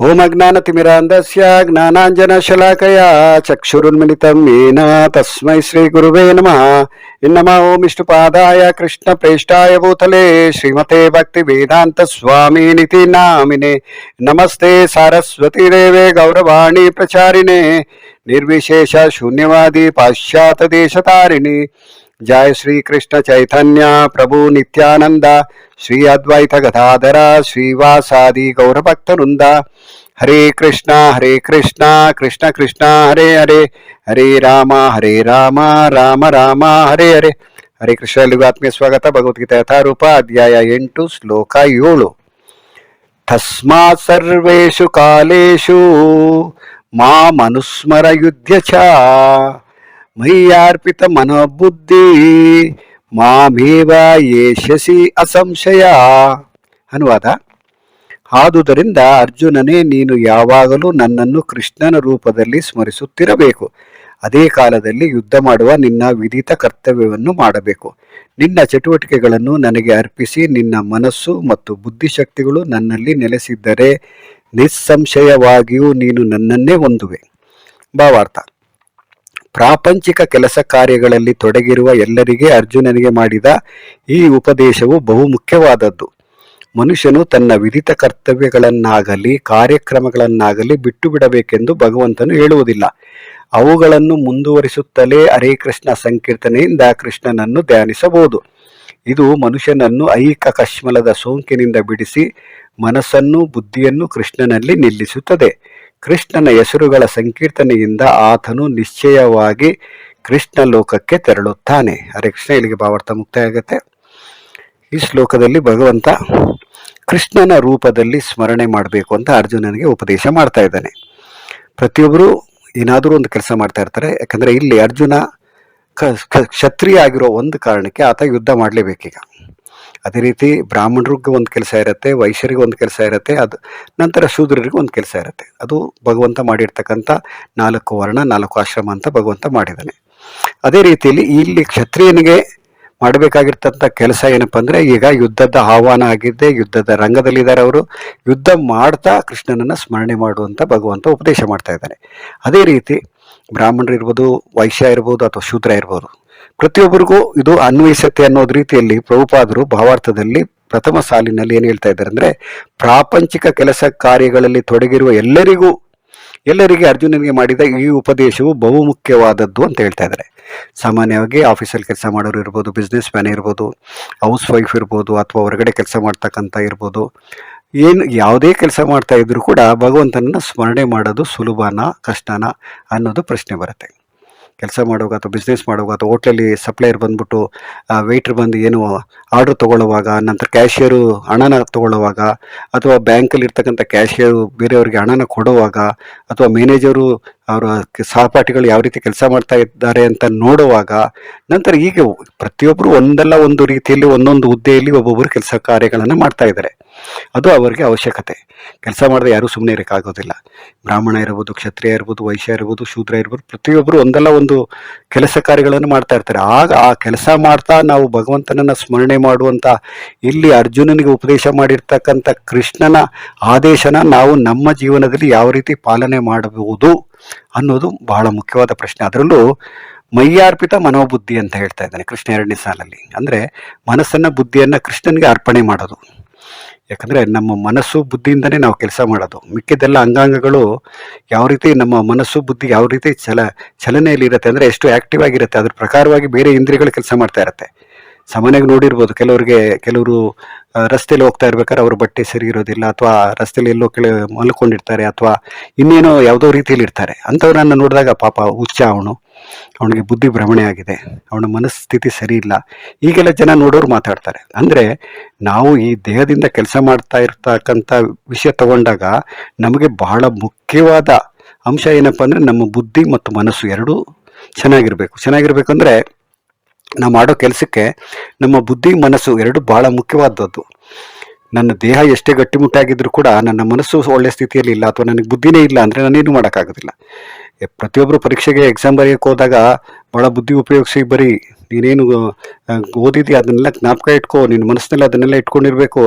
ఓమజ్ఞానతిమిరాంధస్య జ్ఞానాంజనశలాకయా చక్షురున్మిళితం మీన తస్మై శ్రీ గురువే నమ. ఇన్నమా ఓం ఇష్టపాదాయ కృష్ణ ప్రేష్టాయ భూతలే శ్రీమతే భక్తి వేదాంత స్వామినితి నామినే. నమస్తే సారస్వతి దేవే గౌరవాణి ప్రచారిణే. నిర్విశేష శూన్యవాది పాశ్చాత్య దేశతారిణి. ಶ್ರೀ ಕೃಷ್ಣ ಚೈತನ್ಯ ಪ್ರಭು ನಿತ್ಯಾನಂದ ಶ್ರೀ ಅದ್ವೈತ ಗದಾಧರ ಶ್ರೀವಾಸಾದಿ ಗೌರಭಕ್ತವೃಂದ ಹರೇ ಕೃಷ್ಣ ಹರೇ ಕೃಷ್ಣ ಕೃಷ್ಣ ಕೃಷ್ಣ ಹರೇ ಹರೇ ಹರೇ ರಾಮ ಹರೇ ರಾಮ ರಾಮ ರಾಮ ಹರೇ ಹರೇ ಹರೇ ಕೃಷ್ಣ ಎಲ್ಲಿಗೂ ಆತ್ಮೀಯ ಸ್ವಾಗತ ಭಗವದ್ಗೀತೆ ಯಥಾರೂಪ ಅಧ್ಯಾಯ ಎಂಟು, ಶ್ಲೋಕ ಏಳು। ತಸ್ಮಾತ್ ಸರ್ವೇಷು ಮಾ ಮನುಸ್ಮರ ಯುದ್ಧ ಚ। ಮಯ್ಯಾರ್ಪಿತ ಮನೋಬುದ್ಧಿ. ಮಾಮೇವ ಯೇಷಸಿ ಅಸಂಶಯ. ಅನುವಾದ ಆದುದರಿಂದ ಅರ್ಜುನನೇ ನೀನು ಯಾವಾಗಲೂ ನನ್ನನ್ನು ಕೃಷ್ಣನ ರೂಪದಲ್ಲಿ ಸ್ಮರಿಸುತ್ತಿರಬೇಕು. ಅದೇ ಕಾಲದಲ್ಲಿ ಯುದ್ಧ ಮಾಡುವ ನಿನ್ನ ವಿಧಿತ ಕರ್ತವ್ಯವನ್ನು ಮಾಡಬೇಕು. ನಿನ್ನ ಚಟುವಟಿಕೆಗಳನ್ನು ನನಗೆ ಅರ್ಪಿಸಿ, ನಿನ್ನ ಮನಸ್ಸು ಮತ್ತು ಬುದ್ಧಿಶಕ್ತಿಗಳು ನನ್ನಲ್ಲಿ ನೆಲೆಸಿದ್ದರೆ ನಿಸ್ಸಂಶಯವಾಗಿಯೂ ನೀನು ನನ್ನನ್ನೇ ಹೊಂದುವೆ. ಭಾವಾರ್ಥ ಪ್ರಾಪಂಚಿಕ ಕೆಲಸ ಕಾರ್ಯಗಳಲ್ಲಿ ತೊಡಗಿರುವ ಎಲ್ಲರಿಗೆ ಅರ್ಜುನನಿಗೆ ಮಾಡಿದ ಈ ಉಪದೇಶವು ಬಹು ಮುಖ್ಯವಾದದ್ದು. ಮನುಷ್ಯನು ತನ್ನ ವಿಧಿತ ಕರ್ತವ್ಯಗಳನ್ನಾಗಲಿ, ಕಾರ್ಯಕ್ರಮಗಳನ್ನಾಗಲಿ ಬಿಟ್ಟು ಬಿಡಬೇಕೆಂದು ಭಗವಂತನು ಹೇಳುವುದಿಲ್ಲ. ಅವುಗಳನ್ನು ಮುಂದುವರಿಸುತ್ತಲೇ ಹರೇ ಕೃಷ್ಣ ಸಂಕೀರ್ತನೆಯಿಂದ ಕೃಷ್ಣನನ್ನು ಧ್ಯಾನಿಸಬಹುದು. ಇದು ಮನುಷ್ಯನನ್ನು ಐಕ ಕಶ್ಮಲದ ಸೋಂಕಿನಿಂದ ಬಿಡಿಸಿ, ಮನಸ್ಸನ್ನು ಬುದ್ಧಿಯನ್ನು ಕೃಷ್ಣನಲ್ಲಿ ನಿಲ್ಲಿಸುತ್ತದೆ. ಕೃಷ್ಣನ ಹೆಸರುಗಳ ಸಂಕೀರ್ತನೆಯಿಂದ ಆತನು ನಿಶ್ಚಯವಾಗಿ ಕೃಷ್ಣ ಲೋಕಕ್ಕೆ ತೆರಳುತ್ತಾನೆ. ಹರೇ ಕೃಷ್ಣ. ಇಲ್ಲಿಗೆ ಭಾವಾರ್ಥ ಮುಕ್ತಾಯ ಆಗುತ್ತೆ ಈ ಶ್ಲೋಕದಲ್ಲಿ ಭಗವಂತ ಕೃಷ್ಣನ ರೂಪದಲ್ಲಿ ಸ್ಮರಣೆ ಮಾಡಬೇಕು ಅಂತ ಅರ್ಜುನನಿಗೆ ಉಪದೇಶ ಮಾಡ್ತಾ ಇದ್ದಾನೆ. ಪ್ರತಿಯೊಬ್ಬರು ಏನಾದರೂ ಒಂದು ಕೆಲಸ ಮಾಡ್ತಾ ಇರ್ತಾರೆ. ಯಾಕಂದರೆ ಇಲ್ಲಿ ಅರ್ಜುನ ಕ್ಷತ್ರಿಯ ಆಗಿರೋ ಒಂದು ಕಾರಣಕ್ಕೆ ಆತ ಯುದ್ಧ ಮಾಡಲೇಬೇಕೀಗ. ಅದೇ ರೀತಿ ಬ್ರಾಹ್ಮಣರಿಗೆ ಒಂದು ಕೆಲಸ ಇರುತ್ತೆ, ವೈಶ್ಯರಿಗೆ ಒಂದು ಕೆಲಸ ಇರುತ್ತೆ, ಅದು ನಂತರ ಶೂದ್ರರಿಗೆ ಒಂದು ಕೆಲಸ ಇರುತ್ತೆ. ಅದು ಭಗವಂತ ಮಾಡಿರ್ತಕ್ಕಂಥ ನಾಲ್ಕು ವರ್ಣ, ನಾಲ್ಕು ಆಶ್ರಮ ಅಂತ ಭಗವಂತ ಮಾಡಿದ್ದಾನೆ ಅದೇ ರೀತಿಯಲ್ಲಿ ಇಲ್ಲಿ ಕ್ಷತ್ರಿಯನಿಗೆ ಮಾಡಬೇಕಾಗಿರ್ತಂಥ ಕೆಲಸ ಏನಪ್ಪ ಅಂದರೆ ಈಗ ಯುದ್ಧದ ಆಹ್ವಾನ ಆಗಿದೆ ಯುದ್ಧದ ರಂಗದಲ್ಲಿದ್ದಾರೆ ಅವರು. ಯುದ್ಧ ಮಾಡ್ತಾ ಕೃಷ್ಣನನ್ನು ಸ್ಮರಣೆ ಮಾಡುವಂಥ ಭಗವಂತ ಉಪದೇಶ ಮಾಡ್ತಾ ಇದ್ದಾನೆ. ಅದೇ ರೀತಿ ಬ್ರಾಹ್ಮಣರು ಇರ್ಬೋದು ವೈಶ್ಯ ಇರ್ಬೋದು ಅಥವಾ ಶೂದ್ರ ಇರ್ಬೋದು ಪ್ರತಿಯೊಬ್ಬರಿಗೂ ಇದು ಅನ್ವಯಿಸತ್ತೆ ಅನ್ನೋದ್ ರೀತಿಯಲ್ಲಿ ಪ್ರಭುಪಾದರು ಭಾವಾರ್ಥದಲ್ಲಿ ಪ್ರಥಮ ಸಾಲಿನಲ್ಲಿ ಏನು ಹೇಳ್ತಾ ಇದ್ದಾರೆ ಅಂದ್ರೆ, ಪ್ರಾಪಂಚಿಕ ಕೆಲಸ ಕಾರ್ಯಗಳಲ್ಲಿ ತೊಡಗಿರುವ ಎಲ್ಲರಿಗೂ, ಎಲ್ಲರಿಗೆ ಅರ್ಜುನನಿಗೆ ಮಾಡಿದ ಈ ಉಪದೇಶವು ಬಹುಮುಖ್ಯವಾದದ್ದು ಅಂತ ಹೇಳ್ತಾ ಇದ್ದಾರೆ. ಸಾಮಾನ್ಯವಾಗಿ ಆಫೀಸಲ್ಲಿ ಕೆಲಸ ಮಾಡೋರು ಇರ್ಬೋದು ಬಿಸ್ನೆಸ್ ಮ್ಯಾನ್ ಇರ್ಬೋದು ಹೌಸ್ ವೈಫ್ ಇರ್ಬೋದು, ಅಥವಾ ಹೊರಗಡೆ ಕೆಲಸ ಮಾಡ್ತಕ್ಕಂಥ ಇರ್ಬೋದು, ಏನು ಯಾವುದೇ ಕೆಲಸ ಮಾಡ್ತಾ ಇದ್ರೂ ಕೂಡ ಭಗವಂತನನ್ನು ಸ್ಮರಣೆ ಮಾಡೋದು ಸುಲಭನಾ ಕಷ್ಟನಾ ಅನ್ನೋದು ಪ್ರಶ್ನೆ ಬರುತ್ತೆ. ಕೆಲಸ ಮಾಡುವಾಗ ಅಥವಾ ಬಿಸ್ನೆಸ್ ಮಾಡುವಾಗ ಅಥವಾ ಹೋಟ್ಲಲ್ಲಿ ಸಪ್ಲೈಯರ್ ಬಂದ್ಬಿಟ್ಟು ವೆಯ್ಟ್ರ್ ಬಂದು ಏನು ಆರ್ಡ್ರ್ ತೊಗೊಳ್ಳುವಾಗ, ನಂತರ ಕ್ಯಾಶಿಯರು ಹಣನ ತೊಗೊಳ್ಳುವಾಗ, ಅಥವಾ ಬ್ಯಾಂಕಲ್ಲಿ ಇರ್ತಕ್ಕಂಥ ಕ್ಯಾಶಿಯರು ಬೇರೆಯವ್ರಿಗೆ ಹಣನ ಕೊಡುವಾಗ, ಅಥವಾ ಮ್ಯಾನೇಜರು ಅವರ ಸಹಪಾಠಿಗಳು ಯಾವ ರೀತಿ ಕೆಲಸ ಮಾಡ್ತಾ ಇದ್ದಾರೆ ಅಂತ ನೋಡುವಾಗ ನಂತರ ಈಗ ಪ್ರತಿಯೊಬ್ಬರು ಒಂದಲ್ಲ ಒಂದು ರೀತಿಯಲ್ಲಿ ಒಂದೊಂದು ಹುದ್ದೆಯಲ್ಲಿ ಒಬ್ಬೊಬ್ಬರು ಕೆಲಸ ಕಾರ್ಯಗಳನ್ನು ಮಾಡ್ತಾ ಇದ್ದಾರೆ. ಅದು ಅವರಿಗೆ ಅವಶ್ಯಕತೆ. ಕೆಲಸ ಮಾಡದೆ ಯಾರೂ ಸುಮ್ಮನೆ ಇರೋಕ್ಕಾಗೋದಿಲ್ಲ. ಬ್ರಾಹ್ಮಣ ಇರ್ಬೋದು, ಕ್ಷತ್ರಿಯ ಇರ್ಬೋದು, ವೈಶ್ಯ ಇರ್ಬೋದು, ಶೂದ್ರ ಇರ್ಬೋದು ಪ್ರತಿಯೊಬ್ಬರು ಒಂದಲ್ಲ ಒಂದು ಕೆಲಸ ಕಾರ್ಯಗಳನ್ನು ಮಾಡ್ತಾ ಇರ್ತಾರೆ. ಆಗ ಆ ಕೆಲಸ ಮಾಡ್ತಾ ನಾವು ಭಗವಂತನನ್ನು ಸ್ಮರಣೆ ಮಾಡುವಂಥ ಇಲ್ಲಿ ಅರ್ಜುನನಿಗೆ ಉಪದೇಶ ಮಾಡಿರ್ತಕ್ಕಂಥ ಕೃಷ್ಣನ ಆದೇಶನ ನಾವು ನಮ್ಮ ಜೀವನದಲ್ಲಿ ಯಾವ ರೀತಿ ಪಾಲನೆ ಮಾಡಬಹುದು ಅನ್ನೋದು ಬಹಳ ಮುಖ್ಯವಾದ ಪ್ರಶ್ನೆ. ಅದರಲ್ಲೂ ಮೈಯಾರ್ಪಿತ ಮನೋಬುದ್ಧಿ ಅಂತ ಹೇಳ್ತಾ ಇದ್ದಾನೆ ಕೃಷ್ಣ ಎರಡನೇ ಸಾಲಲ್ಲಿ. ಅಂದರೆ ಮನಸ್ಸನ್ನು ಬುದ್ಧಿಯನ್ನು ಕೃಷ್ಣನಿಗೆ ಅರ್ಪಣೆ ಮಾಡೋದು. ಯಾಕಂದರೆ ನಮ್ಮ ಮನಸ್ಸು ಬುದ್ಧಿಯಿಂದನೇ ನಾವು ಕೆಲಸ ಮಾಡೋದು. ಮಿಕ್ಕಿದ್ದೆಲ್ಲ ಅಂಗಾಂಗಗಳು ಯಾವ ರೀತಿ ನಮ್ಮ ಮನಸ್ಸು ಬುದ್ಧಿ ಯಾವ ರೀತಿ ಚಲ ಚಲನೆಯಲ್ಲಿ ಇರುತ್ತೆ ಅಂದ್ರೆ ಎಷ್ಟು ಆ್ಯಕ್ಟಿವ್ ಆಗಿರುತ್ತೆ, ಅದ್ರ ಪ್ರಕಾರವಾಗಿ ಬೇರೆ ಇಂದ್ರಿಯಗಳು ಕೆಲಸ ಮಾಡ್ತಾ ಇರುತ್ತೆ. ಸಾಮಾನ್ಯವಾಗಿ ನೋಡಿರ್ಬೋದು ಕೆಲವರಿಗೆ, ಕೆಲವರು ರಸ್ತೆಯಲ್ಲಿ ಹೋಗ್ತಾ ಇರ್ಬೇಕಾದ್ರೆ ಅವ್ರ ಬಟ್ಟೆ ಸರಿ ಇರೋದಿಲ್ಲ ಅಥವಾ ರಸ್ತೆಯಲ್ಲಿ ಎಲ್ಲೋ ಕೆಳ ಮಲ್ಕೊಂಡಿರ್ತಾರೆ ಅಥವಾ ಇನ್ನೇನೋ ಯಾವುದೋ ರೀತಿಯಲ್ಲಿ ಇರ್ತಾರೆ. ಅಂಥವ್ರನ್ನ ನೋಡಿದಾಗ ಪಾಪ ಹುಚ್ಚ ಅವನು. ಅವನಿಗೆ ಬುದ್ಧಿ ಭ್ರಮಣೆ ಆಗಿದೆ. ಅವನ ಮನಸ್ಥಿತಿ ಸರಿ ಇಲ್ಲ. ಈಗೆಲ್ಲ ಜನ ನೋಡೋರು ಮಾತಾಡ್ತಾರೆ. ಅಂದರೆ ನಾವು ಈ ದೇಹದಿಂದ ಕೆಲಸ ಮಾಡ್ತಾ ಇರ್ತಕ್ಕಂಥ ವಿಷಯ ತಗೊಂಡಾಗ ನಮಗೆ ಬಹಳ ಮುಖ್ಯವಾದ ಅಂಶ ಏನಪ್ಪ ಅಂದರೆ ನಮ್ಮ ಬುದ್ಧಿ ಮತ್ತು ಮನಸ್ಸು ಎರಡೂ ಚೆನ್ನಾಗಿರ್ಬೇಕು. ಚೆನ್ನಾಗಿರ್ಬೇಕಂದ್ರೆ ನಾವು ಮಾಡೋ ಕೆಲಸಕ್ಕೆ ನಮ್ಮ ಬುದ್ಧಿ ಮನಸ್ಸು ಎರಡು ಬಹಳ ಮುಖ್ಯವಾದದ್ದು. ನನ್ನ ದೇಹ ಎಷ್ಟೇ ಗಟ್ಟಿಮುಟ್ಟಾಗಿದ್ದರೂ ಕೂಡ ನನ್ನ ಮನಸ್ಸು ಒಳ್ಳೆ ಸ್ಥಿತಿಯಲ್ಲಿ ಇಲ್ಲ ಅಥವಾ ನನಗೆ ಬುದ್ಧಿನೇ ಇಲ್ಲ ಅಂದರೆ ನಾನೇನು ಮಾಡೋಕ್ಕಾಗೋದಿಲ್ಲ. ಪ್ರತಿಯೊಬ್ಬರು ಪರೀಕ್ಷೆಗೆ ಎಕ್ಸಾಮ್ ಬರೆಯೋಕೆ ಹೋದಾಗ ಭಾಳ ಬುದ್ಧಿ ಉಪಯೋಗಿಸಿ ಬರೀ ನೀನೇನು ಓದಿದ್ಯಾ? ಅದನ್ನೆಲ್ಲ ಜ್ಞಾಪಕ ಇಟ್ಕೋ, ನಿನ್ನ ಮನಸ್ಸಿನಲ್ಲಿ ಅದನ್ನೆಲ್ಲ ಇಟ್ಕೊಂಡಿರಬೇಕು,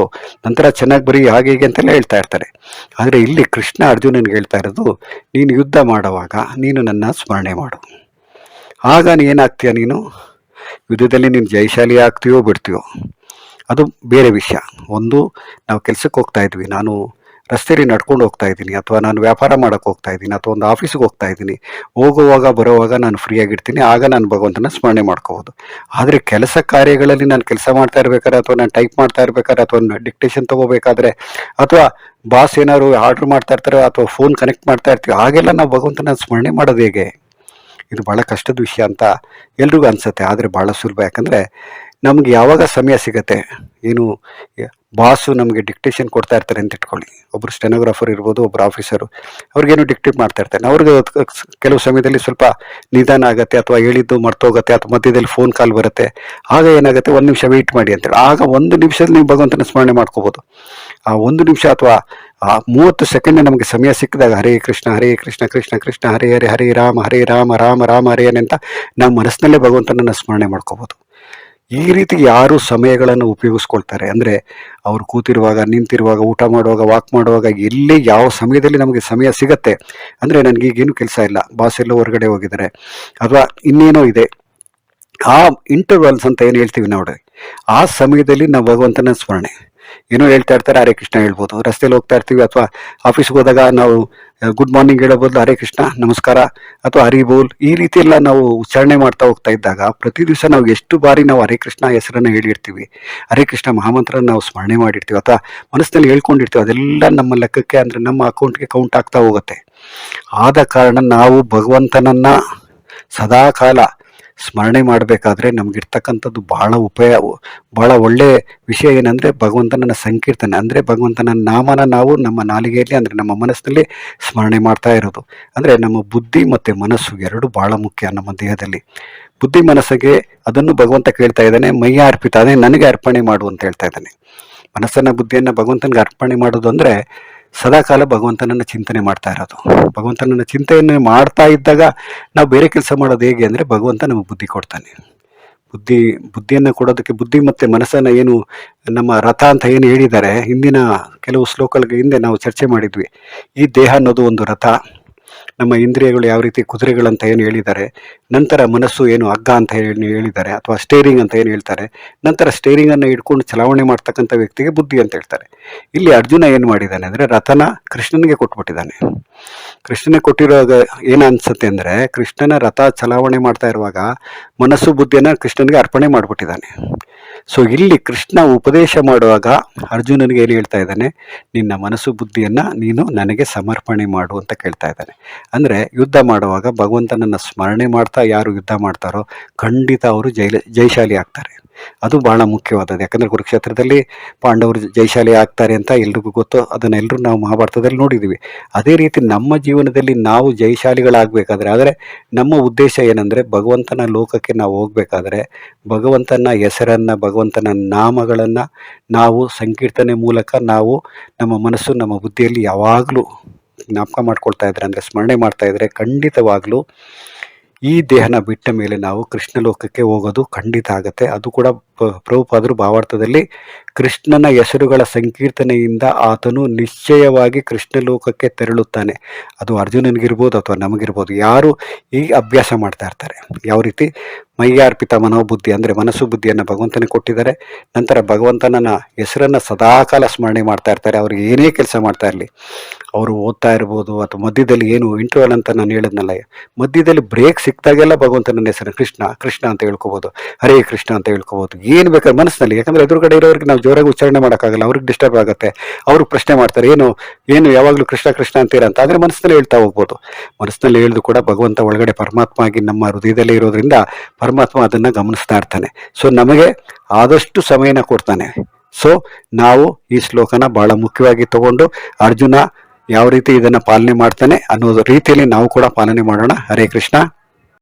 ನಂತರ ಚೆನ್ನಾಗಿ ಬರೀ ಹಾಗೆ ಹೀಗೆ ಅಂತೆಲ್ಲ ಹೇಳ್ತಾ ಇರ್ತಾರೆ. ಆದರೆ ಇಲ್ಲಿ ಕೃಷ್ಣ ಅರ್ಜುನನಿಗೆ ಹೇಳ್ತಾ ಇರೋದು, ನೀನು ಯುದ್ಧ ಮಾಡುವಾಗ ನೀನು ನನ್ನ ಸ್ಮರಣೆ ಮಾಡು. ಆಗ ನೀನು ಏನಾಗ್ತೀಯ ನೀನು? ಯುದ್ಧದಲ್ಲಿ ನೀನು ಜಯಶಾಲಿ ಆಗ್ತೀಯೋ ಬಿಡ್ತೀಯೋ, ಅದು ಬೇರೆ ವಿಷಯ. ಒಂದು, ನಾವು ಕೆಲಸಕ್ಕೆ ಹೋಗ್ತಾ ಇದ್ವಿ. ನಾನು ರಸ್ತೆಯಲ್ಲಿ ನಡ್ಕೊಂಡು ಹೋಗ್ತಾ ಇದ್ದೀನಿ, ಅಥವಾ ನಾನು ವ್ಯಾಪಾರ ಮಾಡೋಕ್ಕೆ ಹೋಗ್ತಾ ಇದ್ದೀನಿ, ಅಥವಾ ಒಂದು ಆಫೀಸಿಗೆ ಹೋಗ್ತಾ ಇದ್ದೀನಿ. ಹೋಗುವಾಗ, ಬರುವಾಗ ನಾನು ಫ್ರೀ ಆಗಿರ್ತೀನಿ ಆಗ ನಾನು ಭಗವಂತನ ಸ್ಮರಣೆ ಮಾಡ್ಕೋಬೋದು. ಆದರೆ ಕೆಲಸ ಕಾರ್ಯಗಳಲ್ಲಿ ನಾನು ಕೆಲಸ ಮಾಡ್ತಾ ಇರ್ಬೇಕಾದ್ರೆ, ಅಥವಾ ನಾನು ಟೈಪ್ ಮಾಡ್ತಾ ಇರ್ಬೇಕಾದ್ರೆ, ಅಥವಾ ಡಿಕ್ಟೇಷನ್ ತೊಗೋಬೇಕಾದ್ರೆ, ಅಥವಾ ಬಾಸ್ ಏನಾದ್ರು ಆರ್ಡ್ರ್ ಮಾಡ್ತಾ ಇರ್ತಾರೆ, ಅಥವಾ ಫೋನ್ ಕನೆಕ್ಟ್ ಮಾಡ್ತಾ ಇರ್ತೀವಿ, ಹಾಗೆಲ್ಲ ನಾವು ಭಗವಂತನ ಸ್ಮರಣೆ ಮಾಡೋದು ಹೇಗೆ? ಇದು ಭಾಳ ಕಷ್ಟದ ವಿಷಯ ಅಂತ ಎಲ್ರಿಗೂ ಅನಿಸುತ್ತೆ, ಆದರೆ ಭಾಳ ಸುಲಭ. ಯಾಕಂದರೆ ನಮ್ಗೆ ಯಾವಾಗ ಸಮಯ ಸಿಗುತ್ತೆ, ಏನು, ಬಾಸು ನಮಗೆ ಡಿಕ್ಟೇಷನ್ ಕೊಡ್ತಾ ಇರ್ತಾರೆ ಅಂತ ಇಟ್ಕೊಳ್ಳಿ. ಒಬ್ಬರು ಸ್ಟೆನೋಗ್ರಾಫರ್ ಇರ್ಬೋದು ಒಬ್ಬರು ಆಫೀಸರು ಅವ್ರಿಗೇನು ಡಿಕ್ಟೇಟ್ ಮಾಡ್ತಾ ಇರ್ತಾರೆ. ಅವ್ರಿಗೆ ಕೆಲವು ಸಮಯದಲ್ಲಿ ಸ್ವಲ್ಪ ನಿಧಾನ ಆಗುತ್ತೆ, ಅಥವಾ ಹೇಳಿದ್ದು ಮರ್ತೋಗುತ್ತೆ, ಅಥವಾ ಮಧ್ಯದಲ್ಲಿ ಫೋನ್ ಕಾಲ್ ಬರುತ್ತೆ. ಆಗ ಏನಾಗುತ್ತೆ, ಒಂದು ನಿಮಿಷ ವೆಯ್ಟ್ ಮಾಡಿ ಅಂತೇಳಿ ಆಗ ಒಂದು ನಿಮಿಷದಲ್ಲಿ ನೀವು ಭಗವಂತನ ಸ್ಮರಣೆ ಮಾಡ್ಕೋಬೋದು. ಆ ಒಂದು ನಿಮಿಷ ಅಥವಾ ಆ ಮೂವತ್ತು ಸೆಕೆಂಡ್ ನಮಗೆ ಸಮಯ ಸಿಕ್ಕಿದಾಗ ಹರೇ ಕೃಷ್ಣ ಹರೇ ಕೃಷ್ಣ ಕೃಷ್ಣ ಕೃಷ್ಣ, ಹರೇ ಹರೇ ಹರೇ ರಾಮ ಹರೇ ರಾಮ ರಾಮ ರಾಮ, ಹರೇ ಅಂತ ನಾವು ಮನಸ್ಸಿನಲ್ಲೇ ಭಗವಂತನನ್ನು ಸ್ಮರಣೆ ಮಾಡ್ಕೋಬೋದು. ಈ ರೀತಿ ಯಾರು ಸಮಯಗಳನ್ನು ಉಪಯೋಗಿಸ್ಕೊಳ್ತಾರೆ ಅಂದರೆ ಅವರು ಕೂತಿರುವಾಗ, ನಿಂತಿರುವಾಗ, ಊಟ ಮಾಡುವಾಗ ವಾಕ್ ಮಾಡುವಾಗ ಎಲ್ಲಿ ಯಾವ ಸಮಯದಲ್ಲಿ ನಮಗೆ ಸಮಯ ಸಿಗತ್ತೆ ಅಂದರೆ ನನಗೀಗೇನು ಕೆಲಸ ಇಲ್ಲ ಬಾಸ್ ಎಲ್ಲೋ ಹೊರಗಡೆ ಹೋಗಿದ್ದಾರೆ ಅಥವಾ ಇನ್ನೇನೋ ಇದೆ. ಆ ಇಂಟರ್ವಲ್ಸ್ ಅಂತ ಏನು ಹೇಳ್ತೀವಿ ನೋಡಿ, ಆ ಸಮಯದಲ್ಲಿ ನಾವು ಭಗವಂತನ ಸ್ಮರಣೆ. ಏನೋ ಹೇಳ್ತಾ ಇರ್ತಾರೆ ಹರೇ ಕೃಷ್ಣ ಹೇಳ್ಬೋದು. ರಸ್ತೆಯಲ್ಲಿ ಹೋಗ್ತಾ ಇರ್ತೀವಿ ಅಥವಾ ಆಫೀಸ್ಗೆ ಹೋದಾಗ ನಾವು ಗುಡ್ ಮಾರ್ನಿಂಗ್ ಹೇಳೋ ಬದಲು ಹರೇ ಕೃಷ್ಣ, ನಮಸ್ಕಾರ ಅಥವಾ ಹರಿ ಬೋಲ್. ಈ ರೀತಿ ಎಲ್ಲ ನಾವು ಉಚ್ಚಾರಣೆ ಮಾಡ್ತಾ ಹೋಗ್ತಾ ಇದ್ದಾಗ ಪ್ರತಿ ದಿವಸ ನಾವು ಎಷ್ಟು ಬಾರಿ ನಾವು ಹರೇ ಕೃಷ್ಣ ಹೆಸರನ್ನು ಹೇಳಿರ್ತೀವಿ, ಹರೇ ಕೃಷ್ಣ ಮಹಾಮಂತ್ರ ನಾವು ಸ್ಮರಣೆ ಮಾಡಿರ್ತೀವಿ ಅಥವಾ ಮನಸ್ಸಿನಲ್ಲಿ ಹೇಳ್ಕೊಂಡಿರ್ತೀವಿ, ಅದೆಲ್ಲ ನಮ್ಮ ಲೆಕ್ಕಕ್ಕೆ ಅಂದರೆ ನಮ್ಮ ಅಕೌಂಟ್ಗೆ ಕೌಂಟ್ ಆಗ್ತಾ ಹೋಗುತ್ತೆ. ಆದ ಕಾರಣ ನಾವು ಭಗವಂತನನ್ನ ಸದಾಕಾಲ ಸ್ಮರಣೆ ಮಾಡಬೇಕಾದ್ರೆ ನಮಗಿರ್ತಕ್ಕಂಥದ್ದು ಬಹಳ ಉಪಯ ಬಹಳ ಒಳ್ಳೆ ವಿಷಯ ಏನಂದರೆ ಭಗವಂತನ ಸಂಕೀರ್ತನೆ, ಅಂದರೆ ಭಗವಂತನ ನಾಮನ ನಾವು ನಮ್ಮ ನಾಲಿಗೆಯಲ್ಲಿ, ಅಂದರೆ ನಮ್ಮ ಮನಸ್ಸಿನಲ್ಲಿ ಸ್ಮರಣೆ ಮಾಡ್ತಾ ಇರೋದು. ಅಂದರೆ ನಮ್ಮ ಬುದ್ಧಿ ಮತ್ತು ಮನಸ್ಸು ಎರಡು ಬಹಳ ಮುಖ್ಯ ನಮ್ಮ ದೇಹದಲ್ಲಿ. ಬುದ್ಧಿ ಮನಸ್ಸಿಗೆ ಅದನ್ನು ಭಗವಂತ ಕೇಳ್ತಾ ಇದ್ದಾನೆ, ಮೈಯ ಅರ್ಪಿತ, ಅದೇ ನನಗೆ ಅರ್ಪಣೆ ಮಾಡು ಅಂತ ಹೇಳ್ತಾ ಇದ್ದಾನೆ. ಮನಸ್ಸನ್ನು, ಬುದ್ಧಿಯನ್ನು ಭಗವಂತನಿಗೆ ಅರ್ಪಣೆ ಮಾಡೋದು ಅಂದರೆ ಸದಾಕಾಲ ಭಗವಂತನನ್ನು ಚಿಂತನೆ ಮಾಡ್ತಾ ಇರೋದು. ಭಗವಂತನನ್ನ ಚಿಂತೆಯನ್ನು ಮಾಡ್ತಾ ಇದ್ದಾಗ ನಾವು ಬೇರೆ ಕೆಲಸ ಮಾಡೋದು ಹೇಗೆ ಅಂದರೆ ಭಗವಂತ ನಮಗೆ ಬುದ್ಧಿ ಕೊಡ್ತಾನೆ. ಬುದ್ಧಿ, ಬುದ್ಧಿಯನ್ನು ಕೊಡೋದಕ್ಕೆ ಬುದ್ಧಿ ಮತ್ತು ಮನಸ್ಸನ್ನು ಏನು ನಮ್ಮ ರಥ ಅಂತ ಏನು ಹೇಳಿದ್ದಾರೆ, ಹಿಂದಿನ ಕೆಲವು ಶ್ಲೋಕಗಳಿಗೆ ಹಿಂದೆ ನಾವು ಚರ್ಚೆ ಮಾಡಿದ್ವಿ. ಈ ದೇಹ ಅನ್ನೋದು ಒಂದು ರಥ. ನಮ್ಮ ಇಂದ್ರಿಯಗಳು ಯಾವ ರೀತಿ ಕುದುರೆಗಳಂತ ಏನು ಹೇಳಿದ್ದಾರೆ, ನಂತರ ಮನಸ್ಸು ಏನು ಹಗ್ಗ ಅಂತ ಹೇಳಿ ಹೇಳಿದ್ದಾರೆ, ಅಥವಾ ಸ್ಟೇರಿಂಗ್ ಅಂತ ಏನು ಹೇಳ್ತಾರೆ, ನಂತರ ಸ್ಟೇರಿಂಗನ್ನು ಹಿಡ್ಕೊಂಡು ಚಲಾವಣೆ ಮಾಡ್ತಕ್ಕಂಥ ವ್ಯಕ್ತಿಗೆ ಬುದ್ಧಿ ಅಂತ ಹೇಳ್ತಾರೆ. ಇಲ್ಲಿ ಅರ್ಜುನ ಏನು ಮಾಡಿದ್ದಾನೆ ಅಂದರೆ ರಥನ ಕೃಷ್ಣನಿಗೆ ಕೊಟ್ಬಿಟ್ಟಿದ್ದಾನೆ. ಕೃಷ್ಣನಿಗೆ ಕೊಟ್ಟಿರುವಾಗ ಏನು ಅನ್ಸುತ್ತೆ ಅಂದರೆ, ಕೃಷ್ಣನ ರಥ ಚಲಾವಣೆ ಮಾಡ್ತಾ ಇರುವಾಗ ಮನಸ್ಸು ಬುದ್ಧಿಯನ್ನು ಕೃಷ್ಣನಿಗೆ ಅರ್ಪಣೆ ಮಾಡಿಬಿಟ್ಟಿದ್ದಾನೆ. ಸೊ ಇಲ್ಲಿ ಕೃಷ್ಣ ಉಪದೇಶ ಮಾಡುವಾಗ ಅರ್ಜುನನಿಗೆ ಏನು ಹೇಳ್ತಾ ಇದ್ದಾನೆ? ನಿನ್ನ ಮನಸ್ಸು ಬುದ್ಧಿಯನ್ನು ನೀನು ನನಗೆ ಸಮರ್ಪಣೆ ಮಾಡು ಅಂತ ಕೇಳ್ತಾ ಇದ್ದಾನೆ. ಅಂದರೆ ಯುದ್ಧ ಮಾಡುವಾಗ ಭಗವಂತನನ್ನು ಸ್ಮರಣೆ ಮಾಡ್ತಾ ಯಾರು ಯುದ್ಧ ಮಾಡ್ತಾರೋ ಖಂಡಿತ ಅವರು ಜೈಲ, ಜೈಶಾಲಿ ಆಗ್ತಾರೆ. ಅದು ಬಹಳ ಮುಖ್ಯವಾದದ್ದು. ಯಾಕಂದರೆ ಕುರುಕ್ಷೇತ್ರದಲ್ಲಿ ಪಾಂಡವರು ಜೈಶಾಲಿ ಆಗ್ತಾರೆ ಅಂತ ಎಲ್ರಿಗೂ ಗೊತ್ತು. ಅದನ್ನೆಲ್ಲರೂ ನಾವು ಮಹಾಭಾರತದಲ್ಲಿ ನೋಡಿದ್ದೀವಿ. ಅದೇ ರೀತಿ ನಮ್ಮ ಜೀವನದಲ್ಲಿ ನಾವು ಜೈಶಾಲಿಗಳಾಗಬೇಕಾದ್ರೆ, ಆದರೆ ನಮ್ಮ ಉದ್ದೇಶ ಏನಂದರೆ ಭಗವಂತನ ಲೋಕಕ್ಕೆ ನಾವು ಹೋಗಬೇಕಾದ್ರೆ ಭಗವಂತನ ಹೆಸರನ್ನು ಭಗವಂತನ ನಾಮಗಳನ್ನು ನಾವು ಸಂಕೀರ್ತನೆ ಮೂಲಕ ನಾವು ನಮ್ಮ ಮನಸ್ಸು, ನಮ್ಮ ಬುದ್ಧಿಯಲ್ಲಿ ಯಾವಾಗಲೂ ಜ್ಞಾಪಕ ಮಾಡ್ಕೊಳ್ತಾ ಇದ್ರೆ, ಅಂದರೆ ಸ್ಮರಣೆ ಮಾಡ್ತಾ ಇದ್ರೆ ಖಂಡಿತವಾಗ್ಲೂ ಈ ದೇಹನ ಬಿಟ್ಟ ಮೇಲೆ ನಾವು ಕೃಷ್ಣ ಲೋಕಕ್ಕೆ ಹೋಗೋದು ಖಂಡಿತ ಆಗುತ್ತೆ. ಅದು ಕೂಡ ಪ್ರಭುಪಾದರು ಭಾವಾರ್ಥದಲ್ಲಿ ಕೃಷ್ಣನ ಹೆಸರುಗಳ ಸಂಕೀರ್ತನೆಯಿಂದ ಆತನು ನಿಶ್ಚಯವಾಗಿ ಕೃಷ್ಣ ಲೋಕಕ್ಕೆ ತೆರಳುತ್ತಾನೆ. ಅದು ಅರ್ಜುನನಿಗಿರ್ಬೋದು ಅಥವಾ ನಮಗಿರ್ಬೋದು. ಯಾರು ಈ ಅಭ್ಯಾಸ ಮಾಡ್ತಾ ಇರ್ತಾರೆ? ಯಾವ ರೀತಿ? ಮೈಯಾರ್ಪಿತ ಮನೋಬುದ್ಧಿ ಅಂದರೆ ಮನಸ್ಸು ಬುದ್ಧಿಯನ್ನು ಭಗವಂತನಿಗೆ ಕೊಟ್ಟಿದ್ದಾರೆ. ನಂತರ ಭಗವಂತನನ್ನ ಹೆಸರನ್ನು ಸದಾಕಾಲ ಸ್ಮರಣೆ ಮಾಡ್ತಾ ಇರ್ತಾರೆ. ಅವ್ರಿಗೆ ಏನೇ ಕೆಲಸ ಮಾಡ್ತಾ ಇರಲಿ. ಅವರು ಓದ್ತಾ ಇರ್ಬೋದು ಅಥವಾ ಮಧ್ಯದಲ್ಲಿ ಏನು ಇಂಟರ್ವಲ್ ಅಂತ ನಾನು ಹೇಳಿದ್ನಲ್ಲ, ಮಧ್ಯದಲ್ಲಿ ಬ್ರೇಕ್ ಸಿಕ್ತಾಗೆಲ್ಲ ಭಗವಂತನ ಹೆಸರು ಕೃಷ್ಣ ಕೃಷ್ಣ ಅಂತ ಹೇಳ್ಕೋಬೋದು. ಹರೇ ಕೃಷ್ಣ ಅಂತ ಹೇಳ್ಕೋಬೋದು. ಏನು ಬೇಕಾದ್ರೆ ಮನಸ್ಸಿನಲ್ಲಿ. ಯಾಕಂದ್ರೆ ಎದುರುಗಡೆ ಇರೋರಿಗೆ ನಾವು ಜೋರಾಗಿ ಉಚ್ಚಾರಣೆ ಮಾಡೋಕ್ಕಾಗಲ್ಲ, ಅವ್ರಿಗೆ ಡಿಸ್ಟರ್ಬ್ ಆಗುತ್ತೆ. ಅವ್ರಿಗೆ ಪ್ರಶ್ನೆ ಮಾಡ್ತಾರೆ, ಏನು ಏನು, ಯಾವಾಗಲೂ ಕೃಷ್ಣ ಕೃಷ್ಣ ಅಂತೀರ ಅಂತ. ಆದರೆ ಮನಸ್ಸಿನಲ್ಲಿ ಹೇಳ್ತಾ ಹೋಗ್ಬೋದು. ಮನಸ್ಸಿನಲ್ಲಿ ಹೇಳಿದ್ರು ಕೂಡ ಭಗವಂತ ಒಳಗಡೆ ಪರಮಾತ್ಮ ಆಗಿ ನಮ್ಮ ಹೃದಯದಲ್ಲಿ ಇರೋದ್ರಿಂದ ಪರಮಾತ್ಮ ಅದನ್ನು ಗಮನಿಸ್ತಾ ಇರ್ತಾನೆ. ಸೊ ನಮಗೆ ಆದಷ್ಟು ಸಮಯನ ಕೊಡ್ತಾನೆ. ಸೊ ನಾವು ಈ ಶ್ಲೋಕನ ಬಹಳ ಮುಖ್ಯವಾಗಿ ತಗೊಂಡು ಅರ್ಜುನ ಯಾವ ರೀತಿ ಇದನ್ನು ಪಾಲನೆ ಮಾಡ್ತಾನೆ ಅನ್ನೋದು ರೀತಿಯಲ್ಲಿ ನಾವು ಕೂಡ ಪಾಲನೆ ಮಾಡೋಣ. ಹರೇ ಕೃಷ್ಣ.